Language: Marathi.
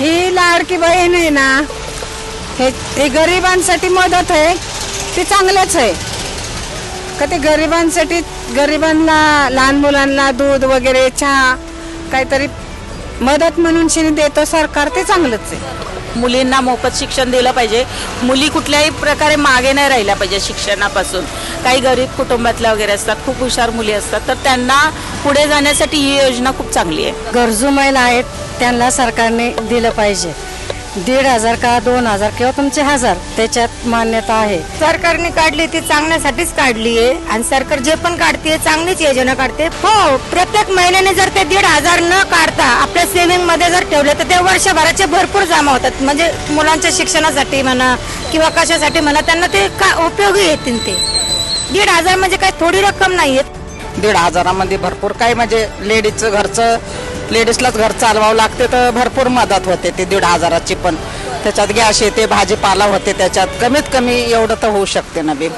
ही लाडकी बहीण आहे ना हे हे गरिबांसाठी मदत आहे ते चांगलंच आहे. का ते गरिबांसाठी गरिबांना लहान मुलांना दूध वगैरे चहा काहीतरी मदत म्हणून शिनी देतं सरकार ते चांगलंच आहे. मुलींना मोफत शिक्षण दिलं पाहिजे. मुली कुठल्याही प्रकारे मागे नाही राहिल्या पाहिजे शिक्षणापासून. काही गरीब कुटुंबातल्या वगैरे असतात खूप हुशार मुली असतात तर त्यांना पुढे जाण्यासाठी ही योजना खूप चांगली आहे. गरजू महिला आहेत त्यांना सरकारने दिलं पाहिजे. दीड हजार का दोन हजार किंवा तुमचे हजार त्याच्यात मान्यता आहे. सरकारने काढली ती चांगल्यासाठीच काढली आहे आणि सरकार जे पण काढते चांगलीच योजना काढते. हो प्रत्येक महिन्याने जर ते दीड हजार न काढता आपल्या सेव्हिंगमध्ये जर ठेवले तर ते वर्षभराचे भरपूर जमा होतात. म्हणजे मुलांच्या शिक्षणासाठी म्हणा किंवा कशासाठी म्हणा त्यांना ते का उपयोगी येतील ते. दीड हजार म्हणजे काही थोडी रक्कम नाही दीड हजारामध्ये भरपूर काही म्हणजे लेडीजचं घरचं लेडीजलाच घर चालवावं लागते तर भरपूर मदत होते ते दीड हजाराची पण. त्याच्यात गॅस येते भाजीपाला होते त्याच्यात कमीत कमी एवढं तर होऊ शकते ना बी.